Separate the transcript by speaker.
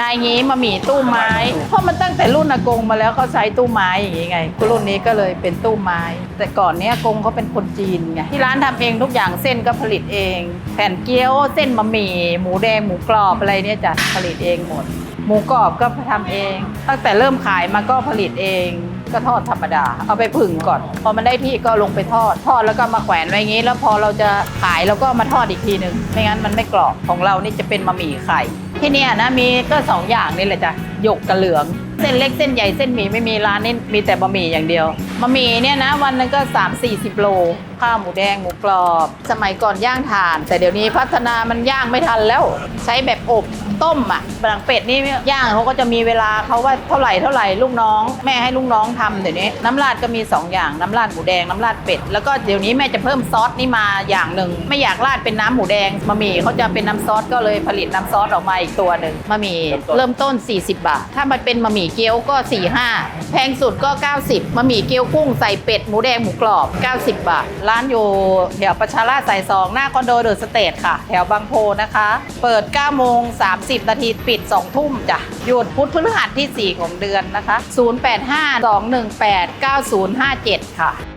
Speaker 1: นายงี้มาหมี่ตู้ไม้ เพราะมันตั้งแต่รุ่นอากงมาแล้วเขาใช้ตู้ไม้อย่างงี้ไงรุ่นนี้ก็เลยเป็นตู้ไม้ แต่ก่อนเนี้ยอากงเขาเป็นคนจีนไงที่ร้านทำเองทุกอย่างเส้นก็ผลิตเอง แผ่นเกี๊ยวเส้นบะหมี่หมูแดงหมูกรอบอะไรเนี่ยจะผลิตเองหมด หมูกรอบก็ทำเอง ตั้งแต่เริ่มขายมาก็ผลิตเองก็ทอดธรรมดา เอาไปผึ่งก่อน พอมันได้ที่ก็ลงไปทอด ทอดแล้วก็มาแขวนไว้อย่างนี้ แล้วพอเราจะขายเราก็เอามาทอดอีกทีหนึ่งไม่งั้นมันไม่กรอบ ของเรานี่จะเป็นบะหมี่ไข่ ที่เนี่ยนะมีก็สองอย่างนี่แหละจ้ะหยกกับเหลือง เส้นเล็กเส้นใหญ่เส้นหมี่ไม่มีร้านนี้มีแต่บะหมี่อย่างเดียวบะหมี่เนี่ยนะวันนึงก็ 3 4 0 โล ข้าวหมูแดงหมูกรอบ สมัยก่อนย่างถ่าน แต่เดี๋ยวนี้พัฒนามันย่างไม่ทันแล้ว ใช้แบบอบต้มอะหลังเป็ดนี่ย่างเขาก็จะมีเวลาเขาว่าเท่าไหร่เท่าไหร่ลูกน้อง แม่ให้ลูกน้องทำเดี๋ยวนี้น้ำราดก็มี 2 อย่างน้ำราดหมูแดงน้ำราดเป็ดแล้วก็เดี๋ยวนี้แม่จะเพิ่มซอสนี่มาอย่างหนึ่งไม่อยากราดเป็นน้ำหมูแดงบะหมี่เขาจะเป็นน้ำซอสก็เลยผลิตน้ำซอสออกมาอีกตัวหนึ่งบะหมี่เริ่มต้น 40 บาท ถ้ามันเป็นบะหมี่เกี๊ยวก็ 45 แพงสุดก็ 90บะหมี่เกี๊ยวกุ้งใส่เป็ดหมูแดงหมูกรอบ 90 บาท ร้านอยู่แถวประชาราษฎร์สายสองหน้าคอนโดเดอะสเตทค่ะ แถวบางโพนะคะ เปิด 9 โมง 30 นาทีปิด 2 ทุ่มจ้ะ หยุดพุธพฤหัสที่ 4 ของเดือนนะคะ 085 218 9057 ค่ะ